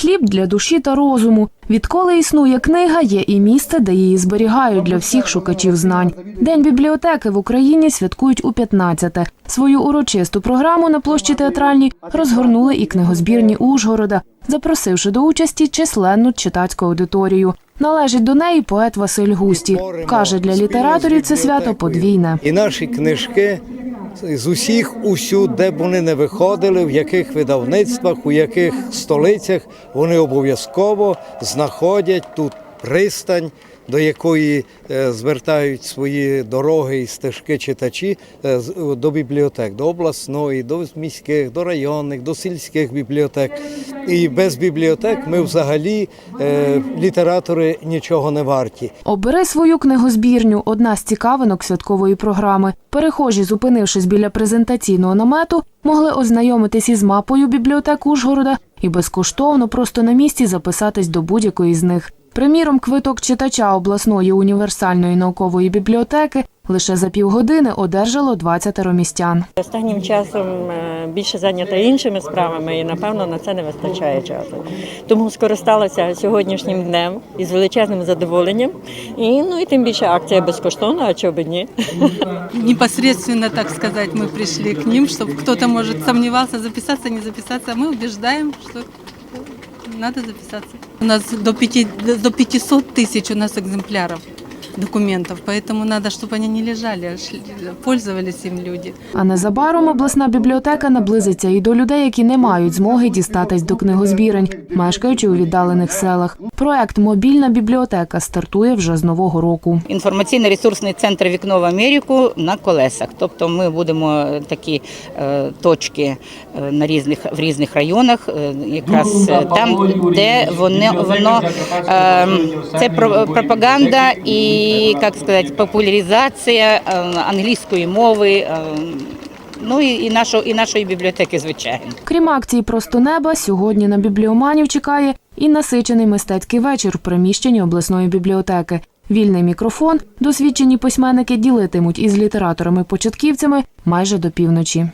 хліб для душі та розуму. Відколи існує книга, є і місце, де її зберігають для всіх шукачів знань. День бібліотеки в Україні святкують у 15-те. Свою урочисту програму на площі театральній розгорнули і книгозбірні Ужгорода, запросивши до участі численну читацьку аудиторію. Належить до неї поет Василь Густі. Каже, для літераторів це свято подвійне. І наші книжки з усіх усюди, де б вони не виходили, в яких видавництвах, у яких столицях, вони обов'язково знаходять тут пристань, до якої е, звертають свої дороги і стежки читачі е, з- до бібліотек, до обласної, до міських, до районних, до сільських бібліотек. І без бібліотек ми взагалі е, літератори нічого не варті. Обери свою книгозбірню одна з цікавинок святкової програми. Перехожі, зупинившись біля презентаційного намету, могли ознайомитись із мапою бібліотек Ужгорода і безкоштовно просто на місці записатись до будь-якої з них. Приміром, квиток читача обласної універсальної наукової бібліотеки лише за півгодини одержало 20 містян. Останнім часом е, більше зайнята іншими справами, і напевно на це не вистачає часу. Тому скористалася сьогоднішнім днем із величезним задоволенням. І ну і тим більше акція безкоштовна, а чого б і ні. непосредственно, так сказать, мы пришли к ним, чтобы кто-то, может, сомневался, записаться, не записаться. А мы убеждаем, что надо записаться. У нас до, пяти, до 500 тысяч у нас экземпляров документов, поэтому надо, чтобы они не лежали, а пользовались им люди. А незабаром обласна бібліотека наблизиться і до людей, які не мають змоги дістатись до книгозбірень, мешкаючи у віддалених селах. Проект Мобільна бібліотека стартує вже з нового року. Інформаційно-ресурсний центр Вікно в Америку на колесах. Тобто ми будемо такі е, точки е, на різних в різних районах, е, якраз е, там, де вони воно е, це про- пропаганда і як сказати, популяризація е, англійської мови. е, Ну і, і нашої і нашої бібліотеки, звичайно. Крім акції Просто неба, сьогодні на бібліоманів чекає і насичений мистецький вечір в приміщенні обласної бібліотеки. Вільний мікрофон досвідчені письменники ділитимуть із літераторами-початківцями майже до півночі.